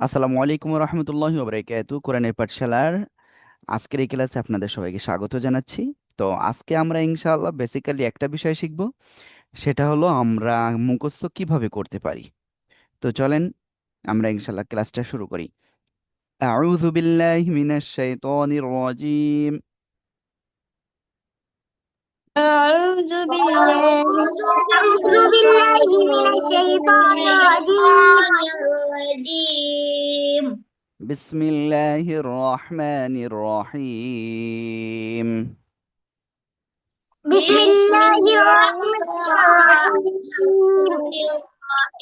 আসসালামু আলাইকুম রহমতুল্লাহি ওবরাকাত কোরআনের পাঠশালার আজকের এই ক্লাসে আপনাদের সবাইকে স্বাগত জানাচ্ছি। তো আজকে আমরা ইনশাআল্লাহ বেসিক্যালি একটা বিষয় শিখব। সেটা হলো আমরা মুখস্থ কীভাবে করতে পারি। তো চলেন আমরা ইনশাআল্লাহ ক্লাসটা শুরু করি। আউযু বিল্লাহি মিনাশ শাইতানির রাজিম। أعوذ بالله من الشيطان الرجيم بسم الله الرحمن الرحيم. بسم الله الرحمن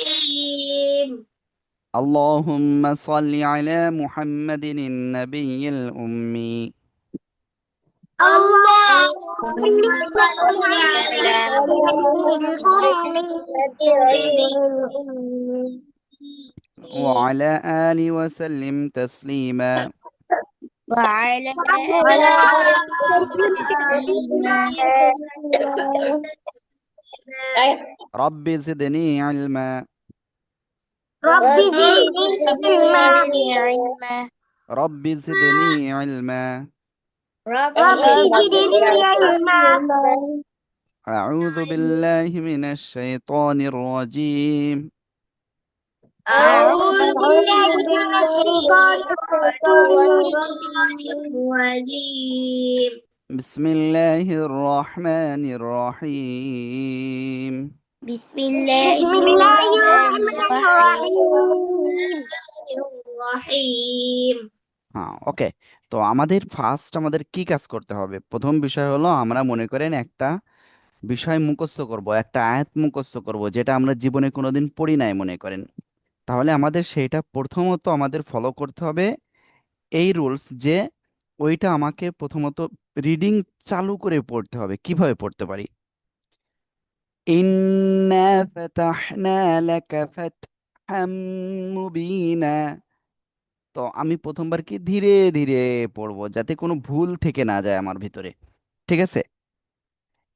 الرحيم. اللهم صل على محمد النبي الأمي. وعلى آله وسلم تسليما. وعلى رب زدني علما. رب زدني علما. رب زدني علما. أعوذ بالله من الشيطان الرجيم. أعوذ بسم الله الرحمن الرحيم. بسم الله الرحمن الرحيم. آه، أوكي. তো আমাদের ফার্স্ট আমাদের কি কাজ করতে হবে? প্রথম বিষয় হলো আমরা মনে করেন একটা বিষয় মুখস্থ করব, একটা আয়াত মুখস্থ করব, যেটা আমরা জীবনে কোনোদিন পড়ি নাই মনে করেন। তাহলে আমাদের সেইটা প্রথমত আমাদের ফলো করতে হবে এই রুলস যে ওইটা আমাকে প্রথমত রিডিং চালু করে পড়তে হবে। কীভাবে পড়তে পারি? ইন্না ফাতাহনা লাকা ফাতহাম মুবিনা তো আমি প্রথমবার কি ধীরে ধীরে পড়ব যাতে কোনো ভুল থেকে না যায় আমার ভিতরে, ঠিক আছে?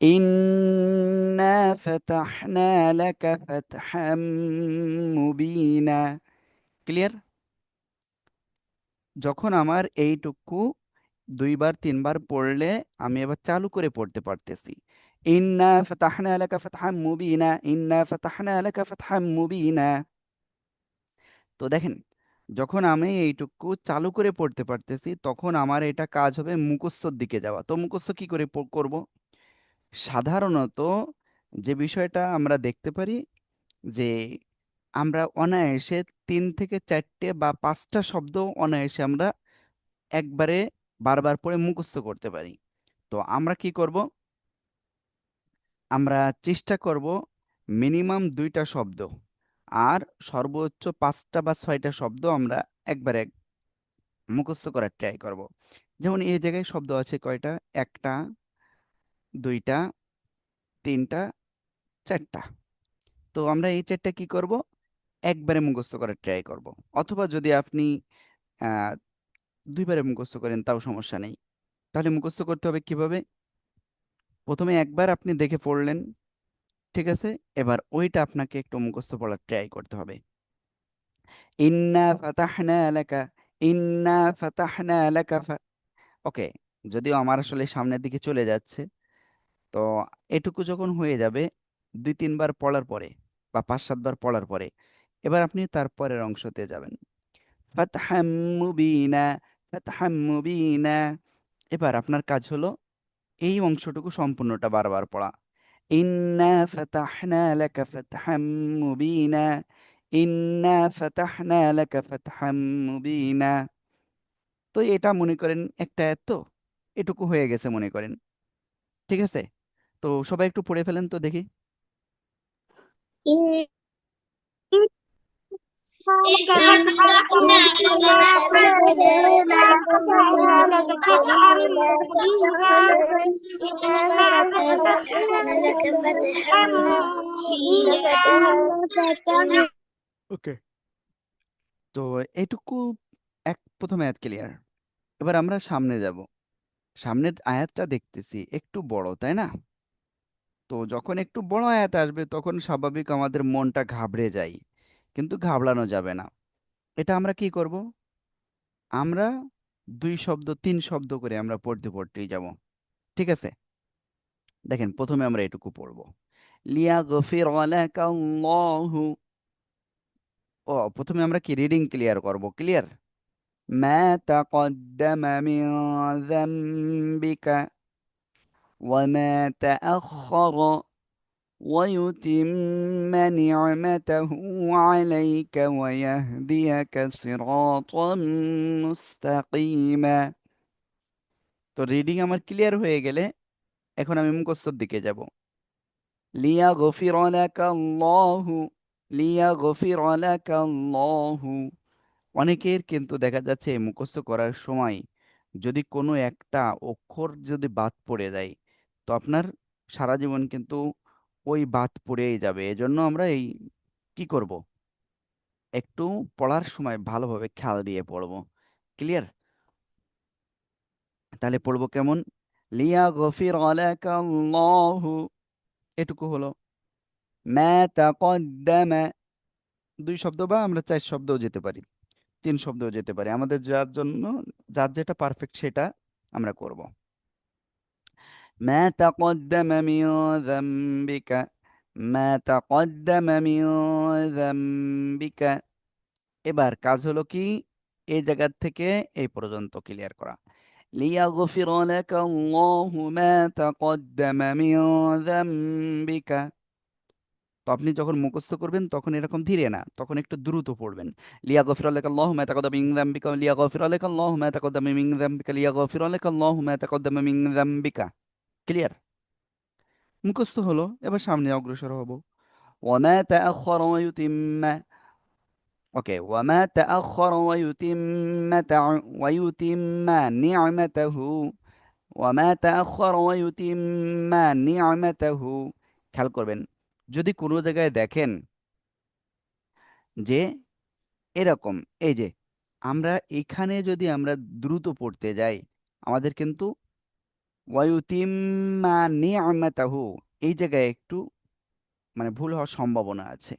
ইন্না ফাতাহনা লাকা ফাতহাম মুবিনা ক্লিয়ার? যখন আমার এইটুকু দুইবার, তিনবার পড়লে আমি এবার চালু করে পড়তে পারতেছি। ইন্না ফাতাহনা লাকা ফাতহাম মুবিনা ইন্না ফাতাহনা লাকা ফাতহাম মুবিনা তো দেখেন যখন আমি এইটুকু চালু করে পড়তে পারতেছি, তখন আমার এটা কাজ হবে মুখস্থর দিকে যাওয়া। তো মুখস্থ কি করে করব? সাধারণত যে বিষয়টা আমরা দেখতে পারি যে আমরা অনায়াসে তিন থেকে চারটে বা পাঁচটা শব্দ অনায়াসে আমরা একবারে বারবার পড়ে মুখস্থ করতে পারি। তো আমরা কি করব? আমরা চেষ্টা করব মিনিমাম দুইটা শব্দ আর সর্বোচ্চ পাঁচটা বা ছয়টা শব্দ আমরা একবারে এক মুখস্থ করার ট্রাই করব। যেমন এই জায়গায় শব্দ আছে কয়টা? একটা, দুইটা, তিনটা, চারটা। তো আমরা এই চারটা কি করব? একবারে মুখস্থ করার ট্রাই করব। অথবা যদি আপনি দুইবারে মুখস্থ করেন তাও সমস্যা নেই। তাহলে মুখস্থ করতে হবে কীভাবে? প্রথমে একবার আপনি দেখে পড়লেন ঠিক আছে? এবার ওইটা আপনাকে একটু মুখস্থ পড়ার ট্রাই করতে হবে। ইন্না ফাতাহনা লাকা, ইন্না ফাতাহনা লাকা ওকে, যদিও আমার আসলে সামনের দিকে চলে যাচ্ছে, তো এটুকু যখন হয়ে যাবে, দুই তিনবার পড়ার পরে বা পাঁচ সাতবার পড়ার পরে, এবার আপনি তারপরের অংশতে যাবেন। ফাতহাম মুবিনা ফাতহাম মুবিনা এবার আপনার কাজ হলো, এই অংশটুকু সম্পূর্ণটা বারবার পড়া। ইন্না فتحنا لك فتحا مبينا. إنا فتحنا لك فتحا مبينا. তো এটা মনে করেন একটা এত এটুকু হয়ে গেছে মনে করেন। ঠিক আছে? তো সবাই একটু পড়ে ফেলেন তো দেখি। ওকে তো এইটুকু এক প্রথম আয়াত ক্লিয়ার এবার আমরা সামনে যাব। সামনের আয়াতটা দেখতেছি, একটু বড়, তাই না? তো যখন একটু বড় আয়াত আসবে, তখন স্বাভাবিক আমাদের মনটা ঘাবড়ে যায়। কিন্তু ঘাবড়ানো যাবে না। এটা আমরা কি করব? আমরা দুই শব্দ, তিন শব্দ করে আমরা পড়তে, পড়তেই যাব। ঠিক আছে? দেখেন, প্রথমে আমরা এটুকু পড়ব। লিয়াগফির লাকাল্লাহু ও, প্রথমে আমরা কি? রিডিং ক্লিয়ার করব। ক্লিয়ার? মা তাকদ্দামা মিন যামবিকা ওয়া মা তাআখারা ويتم نعمته عليك ويهديك صراطا مستقيما তো রিডিং আমার ক্লিয়ার হয়ে গেলে এখন আমি মুখস্থর দিকে যাব লিয়াগফির লাকাল্লাহু লিয়াগফির লাকাল্লাহু অনেকের কিন্তু দেখা যাচ্ছে এই মুখস্থ করার সময় যদি কোনো একটা অক্ষর যদি বাদ পড়ে যায় তো আপনার সারা জীবন কিন্তু ওই বাদ পড়েই যাবে। এজন্য আমরা এই কি করব? একটু পড়ার সময় ভালোভাবে খেয়াল দিয়ে পড়ব। ক্লিয়ার তাহলে পড়ব কেমন? লিয়া গফির এটুকু হলো। দুই শব্দ বা আমরা চার শব্দও যেতে পারি। তিন শব্দও যেতে পারি। আমাদের যার জন্য, যার যেটা পারফেক্ট সেটা আমরা করব। মা তাকদ্দামা মিন যামবিকা মা তাকদ্দামা মিন যামবিকা এবার কাজ হলো কি? এই জায়গা থেকে এই পর্যন্ত ক্লিয়ার করা। লিয়াগফির লাকাল্লাহু মা তাকদ্দামা মিন যামবিকা। তো আপনি যখন মুখস্থ করবেন, তখন এরকম ধীরে না, তখন একটু দ্রুত পড়বেন। লিয়াগফির লাকাল্লাহু মা তাকদ্দামা মিন যামবিকা, লিয়াগফির লাকাল্লাহু মা তাকদ্দামা মিন যামবিকা, লিয়াগফির লাকাল্লাহু মা তাকদ্দামা মিন যামবিকা। ক্লিয়ার মুখস্থ হলো এবার সামনে অগ্রসর হব। ওয়ামা তাআখার ওয়া ইউতিম্মা ইউতিম্মা তা'a- ওয়া ইউতিম্মা নি'মাতাহু ওয়ামা তাআখার ওয়া ইউতিম্মা নি'মাতাহু খেয়াল করবেন যদি কোনো জায়গায় দেখেন যে এরকম এই যে আমরা এখানে যদি আমরা দ্রুত পড়তে যাই আমাদের কিন্তু ওয়ায়ুতিম্মা নি'মাতাহু এই জায়গায় একটু মানে ভুল হওয়ার সম্ভাবনা আছে।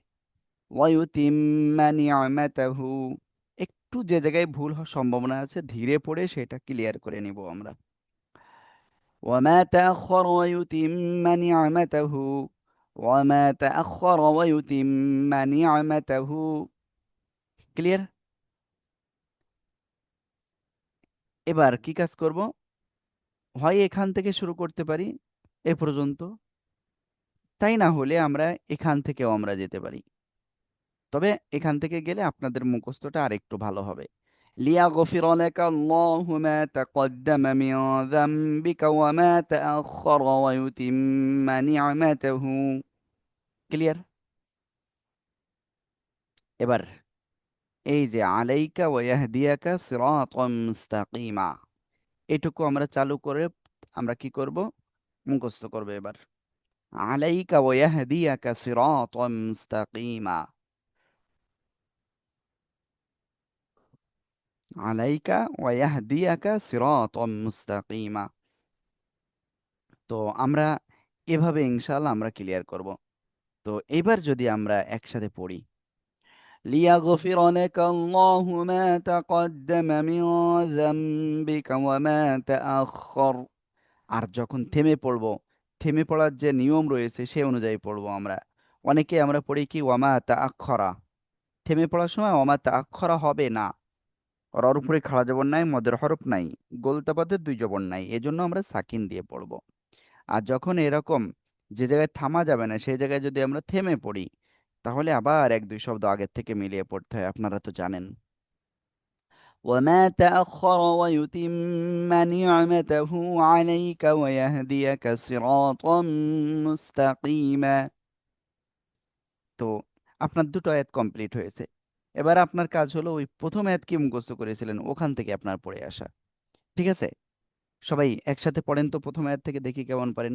ওয়ায়ুতিম্মা নি'মাতাহু একটু যে জায়গায় ভুল হওয়ার সম্ভাবনা আছে, ধীরে পড়ে সেটা ক্লিয়ার করে নিব আমরা। ওয়ামা তাআখার ওয়ায়ুতিম্মা নি'মাতাহু ওয়ামা তাআখার ওয়ায়ুতিম্মা নি'মাতাহু ক্লিয়ার এবার কি কাজ করব? হয় এখান থেকে শুরু করতে পারি? এ পর্যন্ত। তাই না হলে আমরা এখান থেকেও আমরা যেতে পারি। তবে এখান থেকে গেলে আপনাদের মুখস্থটা আরেকটু ভালো হবে। তাকদ্দামা মিন যামবিকা ওয়া ক্লিয়ার? এবার, এই যে আলাইকা ওয়া সিরাতাম মুস্তাকিমা। এটুকু আমরা চালু করে আমরা কি করব? মুখস্থ করব এবার। আলাইকা ওয়া ইয়াহদিয়াকা সিরাতাম মুস্তাকিমা। আলাইকা ওয়া ইয়াহদিয়াকা সিরাতাম মুস্তাকিমা। তো আমরা এভাবে ইনশাআল্লাহ আমরা ক্লিয়ার করব। তো এবার যদি আমরা একসাথে পড়ি ليغفر لك الله ما تقدم من ذنبك وما تأخر আর যখন থেমে পড়ব থেমে পড়ার যে নিয়ম রয়েছে সে অনুযায়ী পড়ব আমরা অনেকে আমরা পড়ি কি ওয়ামা তা আক্ষরা থেমে পড়ার সময় ওয়ামা তা আক্ষরা হবে না রর উপরে খাড়া জবর নাই মদের হরফ নাই গোলতাবাদের দুই জবর নাই এজন্য আমরা সাকিন দিয়ে পড়ব আর যখন এরকম যে জায়গায় থামা যাবে না সেই জায়গায় যদি আমরা থেমে পড়ি তাহলে আবার এক দুই শব্দ আগের থেকে মিলিয়ে পড়তে হয় আপনারা তো জানেন وما تأخر ويتم نعمته عليك ويهديك صراطا مستقيما তো আপনার দুটো আয়াত কমপ্লিট হয়েছে এবার আপনার কাজ হলো ওই প্রথম আয়াত কি মুখস্থ করেছিলেন ওখান থেকে আপনার পড়ে আসা ঠিক আছে সবাই একসাথে পড়েন তো প্রথম আয়াত থেকে দেখি কেমন পারেন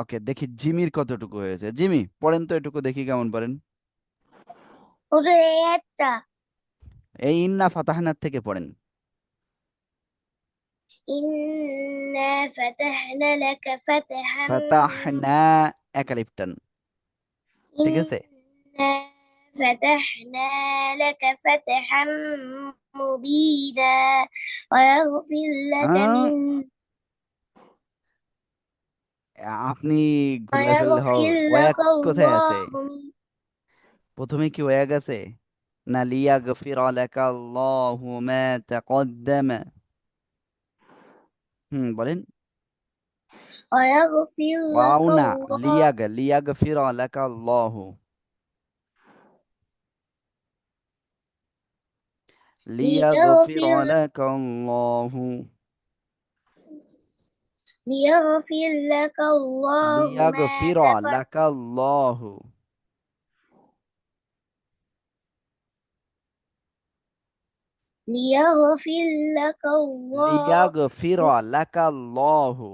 ওকে দেখি জিমির কতটুকু হয়েছে। জিমি পড়েন তো এটুকু দেখি কেমন পড়েন। ওরে এটা এই ইন্না ফাতাহনার থেকে পড়েন। ইন্না ফাতাহনা লাকা ফাতাহনা একালিপটান। ঠিক আছে? ফাতাহনা লাকা ফাতহান মুবিনা। ওয়া আপনি ঘুরে ফেললে হও ويغفر ওয়াক لك কোথায় আছে الله من প্রথমে কি ওয়াক আছে না লিয়াগফির লাকা আল্লাহু মা তাকদ্দামা হুম বলেন ويغفر ওয়াও لك না الله লিয়াগ লিয়াগফির লাকা আল্লাহু লিয়াগফির ليغفر লাকা আল্লাহু ليغفر لك الله ما লিয়াগফির تقدم লাকা আল্লাহু ليغفر لك الله লিয়াগফির লাকা আল্লাহু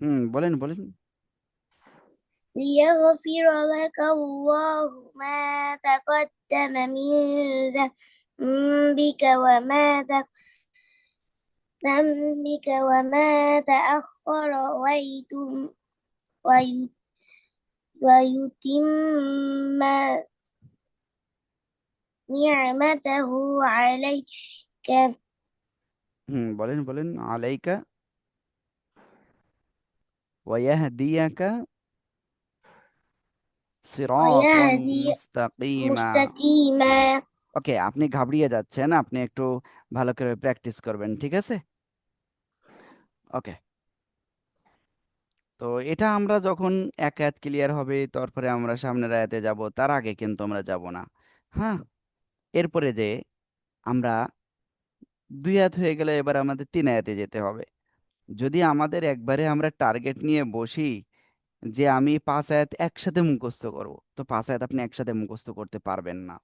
হুম বলেন বলেন ليغفر لك الله ما تقدم من ذنبك وما تق- ذنبك وما تأخر ويتم وي- ويتم نعمته عليك হুম বলেন বলেন আলাইকা ওয়াহদিয়াকা সিরাতান ويهدي মুস্তাকিমা مستقيما ওকে, আপনি ঘাবড়িয়ে যাচ্ছেন, আপনি একটু ভালো করে প্র্যাকটিস করবেন, ঠিক আছে? ওকে। তো এটা আমরা যখন এক আয়াত ক্লিয়ার হবে, তারপরে আমরা সামনের আয়াতে যাব, তার আগে কিন্তু আমরা যাব না হ্যাঁ? এরপরে যে আমরা দুই আয়াত হয়ে গেলে এবার আমাদের তিন আয়াতে যেতে হবে। যদি আমাদের একবারে আমরা টার্গেট নিয়ে বসি যে আমি পাঁচ আয়াত একসাথে মুখস্থ করব, তো পাঁচ আয়াত আপনি একসাথে মুখস্থ করতে পারবেন না।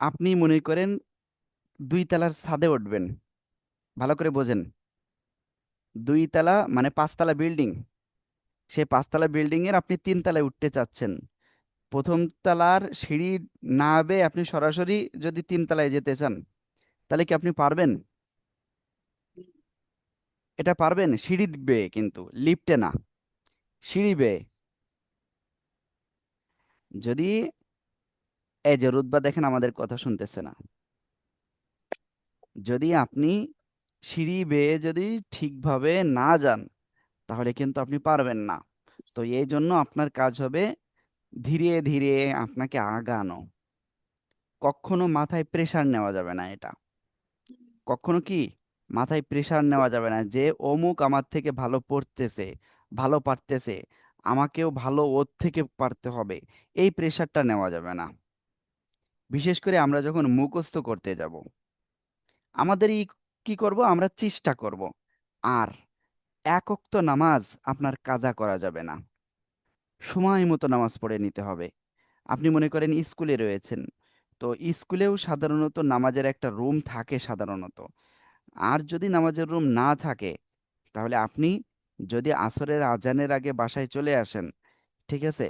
আপনি মনে করেন দুই তলার ছাদে উঠবেন। ভালো করে বোঝেন। দুই তলা মানে পাঁচতলা বিল্ডিং। সেই পাঁচতলা বিল্ডিং এর আপনি তিন তলায় উঠতে চাচ্ছেন। প্রথম তলার সিঁড়ি না বেয়ে আপনি সরাসরি যদি তিন তলায় যেতে চান, তাহলে কি আপনি পারবেন? এটা পারবেন? সিঁড়ি বেয়ে কিন্তু, লিফটে না। সিঁড়ি বেয়ে। যদি এই যে রুতবা দেখেন আমাদের কথা শুনতেছে না। যদি আপনি সিঁড়ি বেয়ে যদি ঠিকভাবে না যান, তাহলে কিন্তু আপনি পারবেন না। তো এই জন্য আপনার কাজ হবে ধীরে ধীরে আপনাকে আগানো। কখনো মাথায় প্রেশার নেওয়া যাবে না এটা। কখনো কি মাথায় প্রেশার নেওয়া যাবে না যে, অমুক আমার থেকে ভালো পড়তেছে, ভালো পারতেছে, আমাকেও ভালো ওর থেকে পারতে হবে। এই প্রেশারটা নেওয়া যাবে না। বিশেষ করে আমরা যখন মুখস্থ করতে যাব, আমাদের এই কি করব? আমরা চেষ্টা করব। আর একক তো নামাজ আপনার কাজা করা যাবে না। সময় মতো নামাজ পড়ে নিতে হবে। আপনি মনে করেন স্কুলে রয়েছেন, তো স্কুলেও সাধারণত নামাজের একটা রুম থাকে সাধারণত। আর যদি নামাজের রুম না থাকে, তাহলে আপনি যদি আসরের আজানের আগে বাসায় চলে আসেন, ঠিক আছে?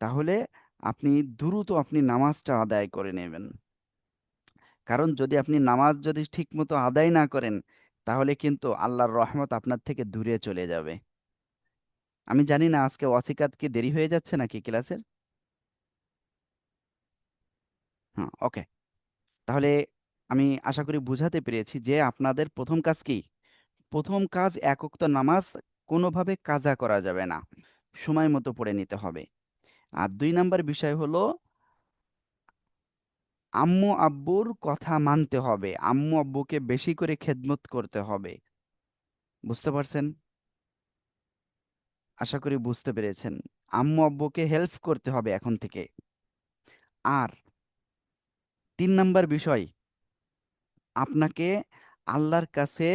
তাহলে আপনি দ্রুত আপনি নামাজটা আদায় করে নেবেন। কারণ যদি আপনি নামাজ যদি ঠিকমতো আদায় না করেন, তাহলে কিন্তু আল্লাহর রহমত আপনার থেকে দূরে চলে যাবে। আমি জানি না আজকে ওয়াসিকাত কি দেরি হয়ে যাচ্ছে নাকি ক্লাসের? হ্যাঁ ওকে। তাহলে আমি আশা করি বুঝাতে পেরেছি যে আপনাদের প্রথম কাজ কি? প্রথম কাজ একক তো নামাজ কোনোভাবে কাজা করা যাবে না। সময় মতো পড়ে নিতে হবে। আর দুই নাম্বার বিষয় হলো, আম্মু আব্বুর কথা মানতে হবে। আম্মু আব্বুকে বেশি করে খেদমত করতে হবে। বুঝতে পারছেন? আশা করি বুঝতে পেরেছেন। আম্মু আব্বুকে হেল্প করতে হবে এখন থেকে। আর তিন নাম্বার বিষয়, আপনাকে আল্লাহর কাছে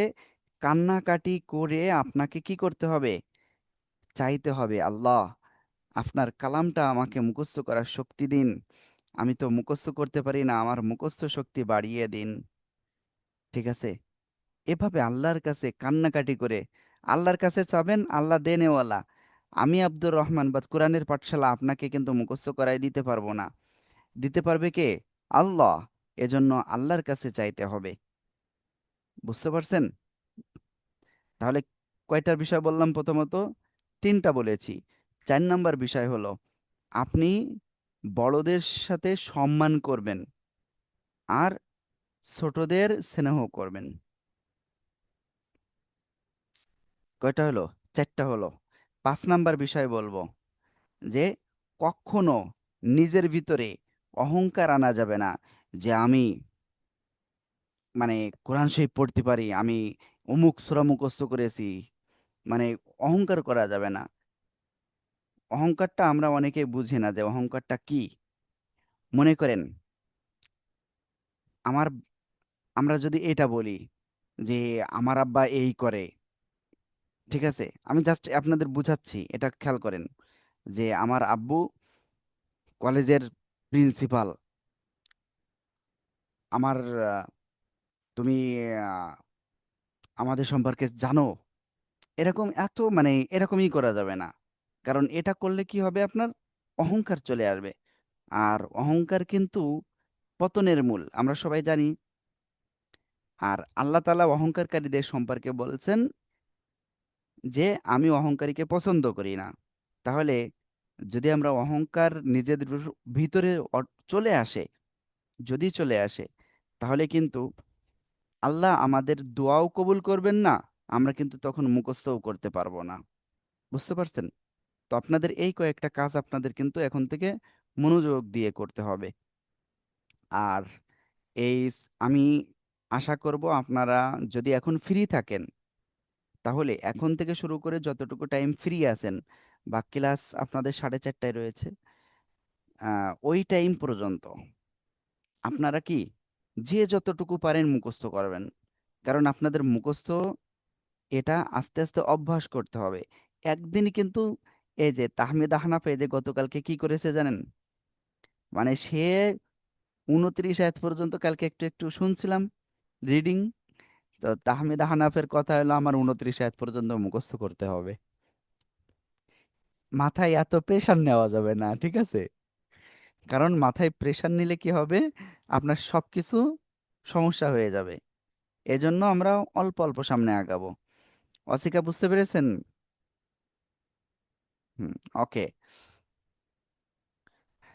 কান্নাকাটি করে আপনাকে কি করতে হবে? চাইতে হবে আল্লাহ। আপনার কালামটা আমাকে মুখস্থ করার শক্তি দিন। আমি তো মুখস্থ করতে পারি না, আমার মুখস্থ শক্তি বাড়িয়ে দিন। ঠিক আছে? এভাবে আল্লাহর কাছে কান্নাকাটি করে, আল্লাহর কাছে চাবেন, আল্লাহ দেনেওয়ালা। আমি আব্দুর রহমান বা কোরআনের পাঠশালা আপনাকে কিন্তু মুখস্থ করাই দিতে পারব না। দিতে পারবে কে? আল্লাহ। এজন্য আল্লাহর কাছে চাইতে হবে। বুঝতে পারছেন? তাহলে কয়টার বিষয় বললাম প্রথমত? তিনটা বলেছি। চার নাম্বার বিষয় হলো, আপনি বড়দের সাথে সম্মান করবেন আর ছোটদের স্নেহ করবেন। কয়টা হলো? চারটা হলো। পাঁচ নাম্বার বিষয় বলব যে, কখনো নিজের ভিতরে অহংকার আনা যাবে না যে, আমি মানে কোরআন শরীফ পড়তে পারি, আমি অমুক সূরা মুখস্থ করেছি মানে অহংকার করা যাবে না। অহংকারটা আমরা অনেকে বুঝি না যে অহংকারটা কি? মনে করেন, আমার, আমরা যদি এটা বলি যে আমার আব্বা এই করে, ঠিক আছে? আমি জাস্ট আপনাদের বুঝাচ্ছি, এটা খেয়াল করেন যে আমার আব্বু কলেজের প্রিন্সিপাল আমার, তুমি, আমাদের সম্পর্কে জানো? এরকম এত মানে এরকমই করা যাবে না। কারণ এটা করলে কি হবে আপনার? অহংকার চলে আসবে। আর অহংকার কিন্তু পতনের মূল, আমরা সবাই জানি। আর আল্লাহ তালা অহংকারকারীদের সম্পর্কে বলছেন যে, আমি অহংকারীকে পছন্দ করি না। তাহলে যদি আমরা অহংকার নিজেদের ভিতরে চলে আসে, যদি চলে আসে, তাহলে কিন্তু আল্লাহ আমাদের দোয়াও কবুল করবেন না, আমরা কিন্তু তখন মুখস্থও করতে পারব না। বুঝতে পারছেন? তো আপনাদের এই কয়েকটা কাজ আপনাদের কিন্তু এখন থেকে মনোযোগ দিয়ে করতে হবে। আর এই আমি আশা করব আপনারা যদি এখন ফ্রি থাকেন, তাহলে এখন থেকে শুরু করে যতটুকু টাইম ফ্রি আছেন বা ক্লাস আপনাদের সাড়ে চারটায় রয়েছে ওই টাইম পর্যন্ত আপনারা কি যে যতটুকু পারেন মুখস্থ করবেন। কারণ আপনাদের মুখস্থ এটা আস্তে আস্তে অভ্যাস করতে হবে। একদিনই কিন্তু এই যে তাহমিদ আহনাফ, এই যে গতকালকে কি করেছে জানেন? মানে সে উনত্রিশ আয়াত পর্যন্ত কালকে একটু একটু শুনছিলাম রিডিং তো তাহমিদ আহনাফের কথা হলো আমার উনত্রিশ আয়াত পর্যন্ত মুখস্থ করতে হবে। মাথায় এত প্রেশার নেওয়া যাবে না, ঠিক আছে? কারণ মাথায় প্রেশার নিলে কি হবে? আপনার সবকিছু সমস্যা হয়ে যাবে। এজন্য আমরা অল্প অল্প সামনে আগাবো। অসিকা, বুঝতে পেরেছেন? হুম, ওকে।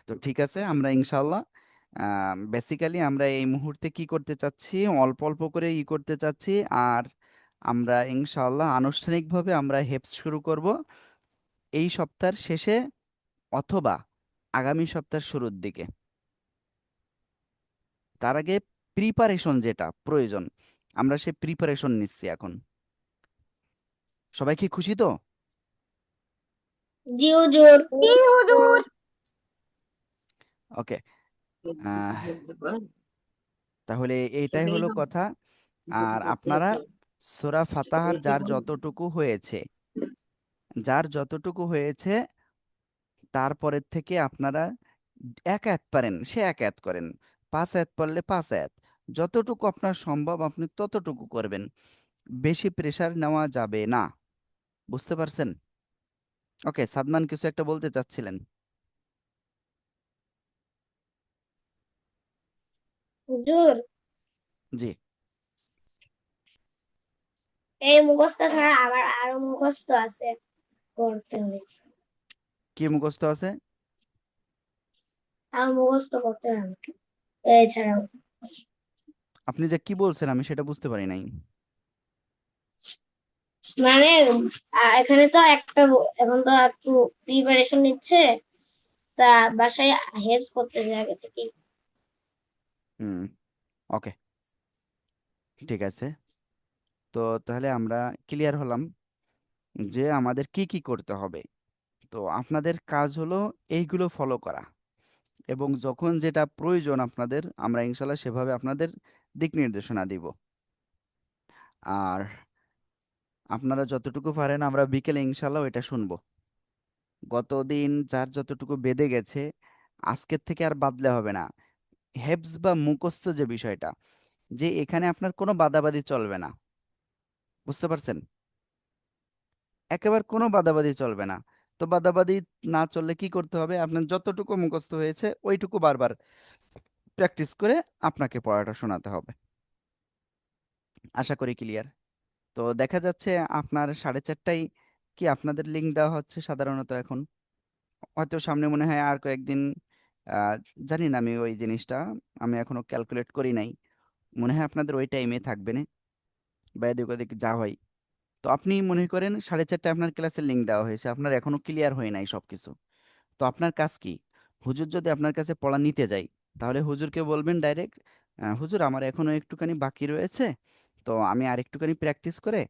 তো ঠিক আছে, আমরা ইনশাল্লাহ বেসিক্যালি আমরা এই মুহূর্তে কি করতে চাচ্ছি? অল্প অল্প করে ই করতে চাচ্ছি আর আমরা ইনশাল্লাহ আনুষ্ঠানিকভাবে আমরা হেপস শুরু করব এই সপ্তাহের শেষে অথবা আগামী সপ্তাহের শুরুর দিকে। তার আগে প্রিপারেশন যেটা প্রয়োজন, আমরা সে প্রিপারেশন নিচ্ছি এখন। সবাই কি খুশি তো? জি হুজুর জি হুজুর ওকে তাহলে এইটাই হলো কথা। আর আপনারা সূরা ফাতাহার যার যতটুকু হয়েছে যার যতটুকু হয়েছে তারপরের থেকে আপনারা এক আয়াত পারেন সে এক আয়াত করেন। পাঁচ আয়াত পারলে পাঁচ আয়াত। যতটুকু আপনার সম্ভব আপনি ততটুকু করবেন। বেশি প্রেসার নেওয়া যাবে না। বুঝতে পারছেন? ওকে সাদমান কিছু একটা বলতে চাচ্ছিলেন। হুজুর। জি। এই মুখস্থ ছাড়া আমার আরও মুখস্থ আছে করতে হবে। কি মুখস্থ আছে? আমার মুখস্থ করতে হবে এছাড়াও। আপনি যে কি বলছেন আমি সেটা বুঝতে পারি নাই। মানে এখানে তো একটা এখন তো একটু প্রিপারেশন নিচ্ছে। তা বাসায় হেল্প করতেছে আগে থেকে হুম ওকে ঠিক আছে। তো তাহলে আমরা ক্লিয়ার হলাম যে আমাদের কি কি করতে হবে। তো আপনাদের কাজ হলো এইগুলো ফলো করা। এবং যখন যেটা প্রয়োজন আপনাদের, আমরা ইনশাল্লাহ সেভাবে আপনাদের দিক নির্দেশনা দিব। আর আপনারা যতটুকু পারেন আমরা বিকেলে ইনশাল্লাহ এটা শুনব। গতদিন যার যতটুকু বেঁধে গেছে, আজকের থেকে আর বাদলে হবে না। হেফজ বা মুখস্থ যে বিষয়টা, যে এখানে আপনার কোনো বাদাবাদি চলবে না। বুঝতে পারছেন? একেবারে কোনো বাদাবাদি চলবে না। তো বাদাবাদি না চললে কি করতে হবে? আপনার যতটুকু মুখস্থ হয়েছে, ওইটুকু বারবার প্র্যাকটিস করে আপনাকে পড়াটা শোনাতে হবে। আশা করি ক্লিয়ার। তো দেখা যাচ্ছে আপনার সাড়ে চারটায় কি আপনাদের লিঙ্ক দেওয়া হচ্ছে সাধারণত এখন? হয়তো সামনে মনে হয় আর কয়েকদিন জানি না আমি ওই জিনিসটা, আমি এখনও ক্যালকুলেট করি নাই। মনে হয় আপনাদের ওই টাইমে থাকবে না, বা এদিক ওদিক যা হয় তো আপনি মনে করেন সাড়ে চারটায় আপনার ক্লাসের লিঙ্ক দেওয়া হয়েছে, আপনার এখনও ক্লিয়ার হয় নাই সবকিছু। তো আপনার কাজ কি? হুজুর যদি আপনার কাছে পড়া নিতে যাই তাহলে হুজুরকে বলবেন ডাইরেক্ট হুজুর, আমার এখনও একটুখানি বাকি রয়েছে তো আমি আর একটুখানি প্র্যাকটিস করে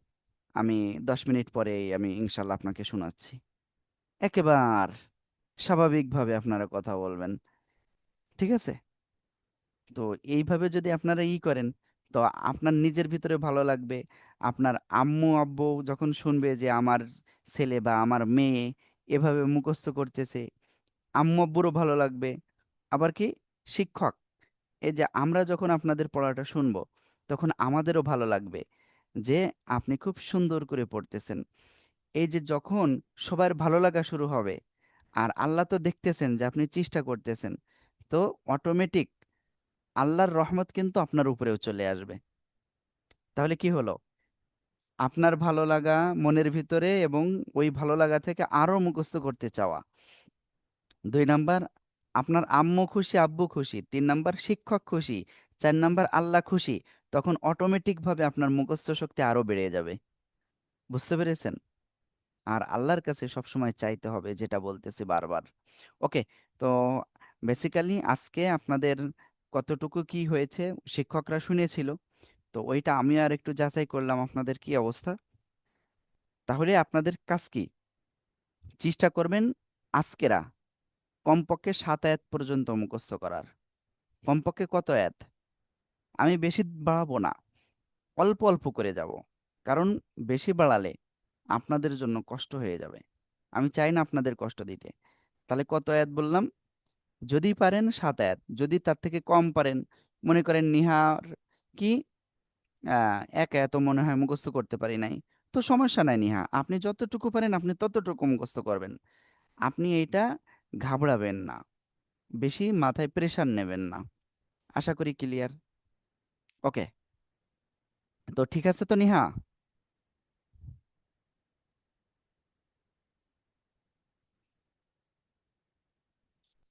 আমি দশ মিনিট পরে আমি ইনশাল্লাহ আপনাকে শোনাচ্ছি। একেবার স্বাভাবিকভাবে আপনারা কথা বলবেন। ঠিক আছে? তো এইভাবে যদি আপনারা ই করেন, তো আপনার নিজের ভিতরে ভালো লাগবে। আপনার আম্মু, আব্বু যখন শুনবে যে আমার ছেলে বা আমার মেয়ে এভাবে মুখস্থ করতেছে, আম্মু, আব্বুরও ভালো লাগবে। আবার কি? শিক্ষক। এই যে আমরা যখন আপনাদের পড়াটা শুনব তখন আমাদেরও ভালো লাগবে যে, আপনি খুব সুন্দর করে পড়তেছেন। এই যে যখন সবার ভালো লাগা শুরু হবে, আর আল্লাহ তো দেখতেছেন যে আপনি চেষ্টা করতেছেন, তো অটোমেটিক আল্লাহর রহমত কিন্তু আপনার উপরেও চলে আসবে। তাহলে কি হলো? আপনার ভালো লাগা মনের ভিতরে এবং ওই ভালো লাগা থেকে আরও মুখস্থ করতে চাওয়া। দুই নাম্বার, আপনার আম্মু খুশি, আব্বু খুশি। তিন নাম্বার, শিক্ষক খুশি। চার নাম্বার, আল্লাহ খুশি। তখন অটোমেটিক ভাবে আপনার মুখস্থ শক্তি আরও বেড়ে যাবে। বুঝতে পেরেছেন? আর আল্লাহর কাছে সবসময় চাইতে হবে যেটা বলতেছি বারবার। ওকে, তো বেসিক্যালি আজকে আপনাদের কতটুকু কি হয়েছে শিক্ষকরা শুনেছিল। তো ওইটা আমি আর একটু যাচাই করলাম আপনাদের কি অবস্থা। তাহলে আপনাদের কাজ কি? চেষ্টা করবেন আজকেরা কমপক্ষে সাত আয়াত পর্যন্ত মুখস্থ করার। কমপক্ষে কত আয়াত? আমি বেশি বাড়াবো না। অল্প অল্প করে যাব। কারণ বেশি বাড়ালে আপনাদের জন্য কষ্ট হয়ে যাবে। আমি চাই না আপনাদের কষ্ট দিতে। তাহলে কত আয়াত বললাম? যদি পারেন সাত আয়াত। যদি তার থেকে কম পারেন, মনে করেন নিহার কি? এক আয়াতও মনে হয় মুখস্থ করতে পারি নাই। তো সমস্যা নাই নিহা। আপনি যতটুকু পারেন, আপনি ততটুকু মুখস্থ করবেন। আপনি এইটা ঘাবড়াবেন না। বেশি মাথায় প্রেশার নেবেন না। আশা করি ক্লিয়ার ওকে। তো ঠিক আছে তো নিহা?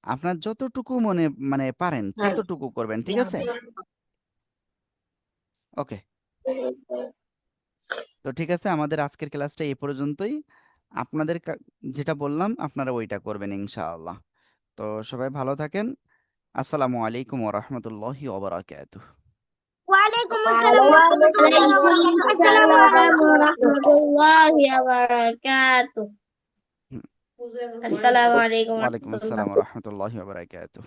আপনার যতটুকু মনে মানে পারেন হ্যাঁ। ততটুকু করবেন ঠিক আছে? ওকে। তো ঠিক আছে আমাদের আজকের ক্লাসটা এই পর্যন্তই। আপনাদের যেটা বললাম আপনারা ওইটা করবেন ইনশাআল্লাহ। তো সবাই ভালো থাকেন। আসসালামু আলাইকুম ওয়া বারাকাতুহু। ওয়ালাইকুম আসসালাম ওয়া রাহমাতুল্লাহি ওয়া বারাকাতুহু। warahmatullahi wabarakatuh. হুম। Assalamualaikum ওয়ালাইকুম warahmatullahi আসসালাম